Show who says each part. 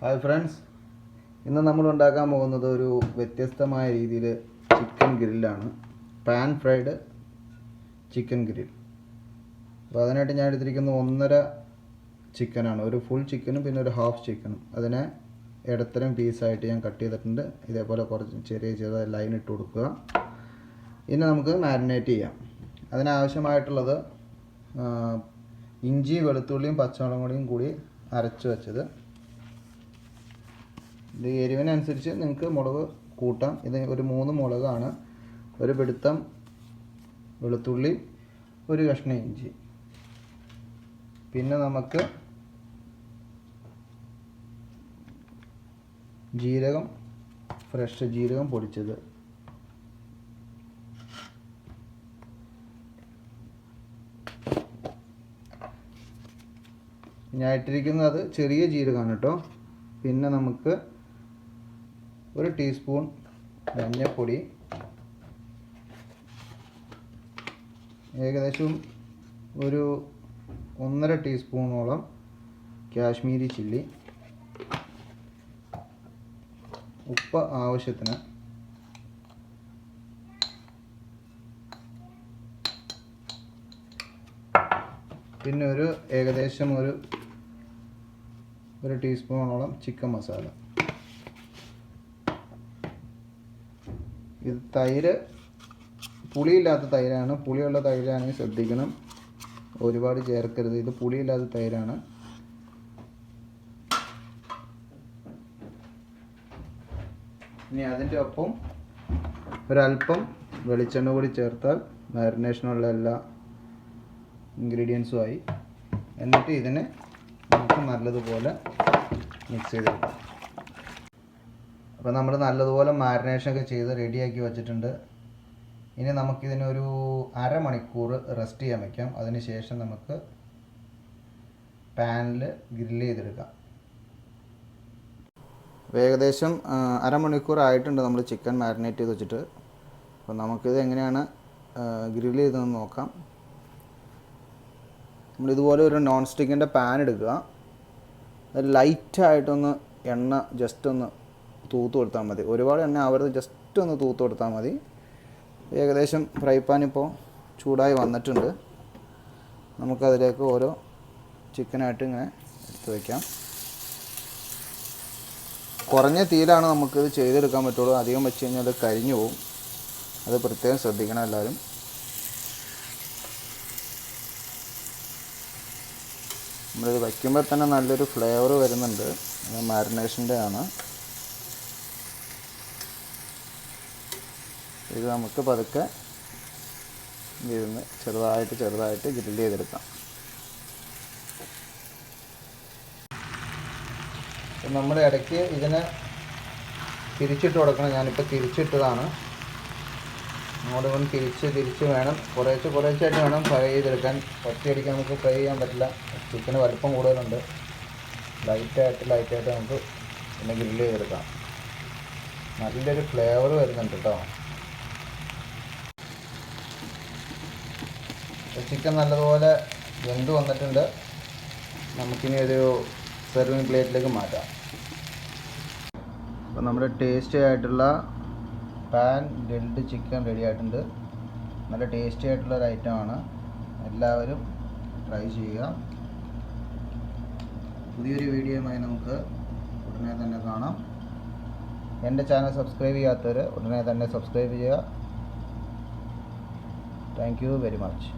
Speaker 1: Hi friends ഇന്ന് നമ്മൾ ഉണ്ടാക്കാൻ പോകുന്നത് ഒരു വ്യത്യസ്തമായ രീതിയിൽ ചിക്കൻ ഗ്രില്ലാണ് പാൻ ഫ്രൈഡ് ചിക്കൻ ഗ്രിൽ അപ്പോൾ അതിനായിട്ട് ഞാൻ എടുത്തിരിക്കുന്നത് ഒന്നര ചിക്കനാണ് ഒരു ഫുൾ ചിക്കനും പിന്നെ ഒരു ഹാഫ് ചിക്കനും അതിനെ ഇടത്തരം പീസായിട്ട് ഞാൻ കട്ട് ചെയ്തിട്ടുണ്ട്. ഇതേപോലെ കുറച്ച് ചെറിയ ചെറിയ ലൈൻ ഇട്ട് കൊടുക്കുക. ഇനി നമുക്ക് മാരിനേറ്റ് ചെയ്യാം. അതിനാവശ്യമായിട്ടുള്ളത് ഇഞ്ചി വെളുത്തുള്ളിയും പച്ചമുളകും കൂടിയും കൂടി അരച്ച് വെച്ചത്. ഇത് എരിവിനനുസരിച്ച് നിങ്ങൾക്ക് മുളക് കൂട്ടാം. ഇത് ഒരു മൂന്ന് മുളകാണ്. ഒരു പിടുത്തം വെളുത്തുള്ളി ഒരു കഷ്ണം ഇഞ്ചി. പിന്നെ നമുക്ക് ജീരകം ഫ്രഷ് ജീരകം പൊടിച്ചത്. ഞാൻ ഇട്ടിരിക്കുന്നത് ചെറിയ ജീരകമാണ് കേട്ടോ. പിന്നെ നമുക്ക് ഒരു ടീസ്പൂൺ മഞ്ഞൾപ്പൊടി ഏകദേശം ഒരു ഒന്നര ടീസ്പൂണോളം കാശ്മീരി ചില്ലി. ഉപ്പ് ആവശ്യത്തിന്. പിന്നെ ഒരു ഏകദേശം ഒരു ഒരു ടീസ്പൂണോളം ചിക്കൻ മസാല. ഇത് തൈര് പുളിയില്ലാത്ത തൈരാണ്. പുളിയുള്ള തൈരാണെങ്കിൽ ശ്രദ്ധിക്കണം. ഒരുപാട് ചേർക്കരുത്. ഇത് പുളിയില്ലാത്ത തൈരാണ്. ഇനി അതിന്റെ ഒപ്പം ഒരല്പം വെളിച്ചെണ്ണ കൂടി ചേർത്താൽ മാരിനേഷനുള്ള എല്ലാ ഇൻഗ്രീഡിയൻസുമായി എന്നിട്ട് ഇതിനെ നമുക്ക് നല്ലതുപോലെ മിക്സ് ചെയ്തെടുക്കാം. അപ്പോൾ നമ്മൾ നല്ലതുപോലെ മാരിനേഷൻ ഒക്കെ ചെയ്ത് റെഡിയാക്കി വെച്ചിട്ടുണ്ട്. ഇനി നമുക്കിതിനൊരു അരമണിക്കൂർ റെസ്റ്റ് ചെയ്യാൻ വയ്ക്കാം അതിന് ശേഷം നമുക്ക് പാനിൽ ഗ്രില്ല് ചെയ്തെടുക്കാം. ഏകദേശം അരമണിക്കൂർ ആയിട്ടുണ്ട് നമ്മൾ ചിക്കൻ മാരിനേറ്റ് ചെയ്ത് വെച്ചിട്ട്. അപ്പോൾ നമുക്കിത് എങ്ങനെയാണ് ഗ്രില്ല് ചെയ്തതെന്ന് നോക്കാം. നമ്മൾ ഇതുപോലെ ഒരു നോൺ സ്റ്റിക്കിന്റെ പാൻ എടുക്കുക. ലൈറ്റായിട്ടൊന്ന് എണ്ണ ജസ്റ്റ് ഒന്ന് തൂത്ത് കൊടുത്താൽ മതി. ഒരുപാട് എണ്ണ ആവരുത്. ജസ്റ്റ് ഒന്ന് തൂത്ത് കൊടുത്താൽ മതി. ഏകദേശം ഫ്രൈ പാൻ ഇപ്പോൾ ചൂടായി വന്നിട്ടുണ്ട്. നമുക്കതിലേക്ക് ഓരോ ചിക്കനായിട്ട് ഇങ്ങനെ എടുത്ത് വയ്ക്കാം കുറഞ്ഞ തീയിലാണ് നമുക്കിത് ചെയ്തെടുക്കാൻ പറ്റുള്ളൂ. അധികം വെച്ച് കഴിഞ്ഞാൽ അത് കരിഞ്ഞു പോകും അത് പ്രത്യേകം ശ്രദ്ധിക്കണം എല്ലാവരും. നമ്മളിത് വയ്ക്കുമ്പോൾ തന്നെ നല്ലൊരു ഫ്ലേവർ വരുന്നുണ്ട്. മാരിനേഷന്റെ ആണ് ഇത് നമുക്ക് പതുക്കെ ഇരുന്ന് ചെറുതായിട്ട് ചെറുതായിട്ട് ഗ്രില്ല് ചെയ്തെടുക്കാം. നമ്മൾ ഇടയ്ക്ക് ഇതിനെ തിരിച്ചിട്ട് കൊടുക്കണം. ഞാനിപ്പോൾ തിരിച്ചിട്ടതാണ്. അങ്ങോട്ട് ഇങ്ങോട്ടും തിരിച്ച് തിരിച്ച് വേണം. കുറേശ്ശെ കുറേശ്ശായിട്ട് വേണം ഫ്രൈ ചെയ്തെടുക്കാൻ. ഒറ്റയടിക്ക് നമുക്ക് ഫ്രൈ ചെയ്യാൻ പറ്റില്ല. ചിക്കന് വലുപ്പം കൂടുതലുണ്ട്. ലൈറ്റായിട്ട് ലൈറ്റായിട്ട് നമുക്ക് പിന്നെ ഗ്രില്ല് ചെയ്തെടുക്കാം. നല്ലൊരു ഫ്ലേവർ വരുന്നുണ്ട് കേട്ടോ ചിക്കൻ നല്ലതുപോലെ വെന്ത് വന്നിട്ടുണ്ട്. നമുക്കിനി ഒരു സെർവിങ് പ്ലേറ്റിലേക്ക് മാറ്റാം. അപ്പോൾ നമ്മുടെ ടേസ്റ്റി ആയിട്ടുള്ള പാൻ ഗ്രിൽഡ് ചിക്കൻ റെഡി ആയിട്ടുണ്ട്. നല്ല ടേസ്റ്റി ആയിട്ടുള്ള ഒരു ഐറ്റമാണ് എല്ലാവരും ട്രൈ ചെയ്യുക. പുതിയൊരു വീഡിയോയുമായി നമുക്ക് ഉടനെ തന്നെ കാണാം. എന്റെ ചാനൽ സബ്സ്ക്രൈബ് ചെയ്യാത്തവർ ഉടനെ തന്നെ സബ്സ്ക്രൈബ് ചെയ്യുക. Thank you very much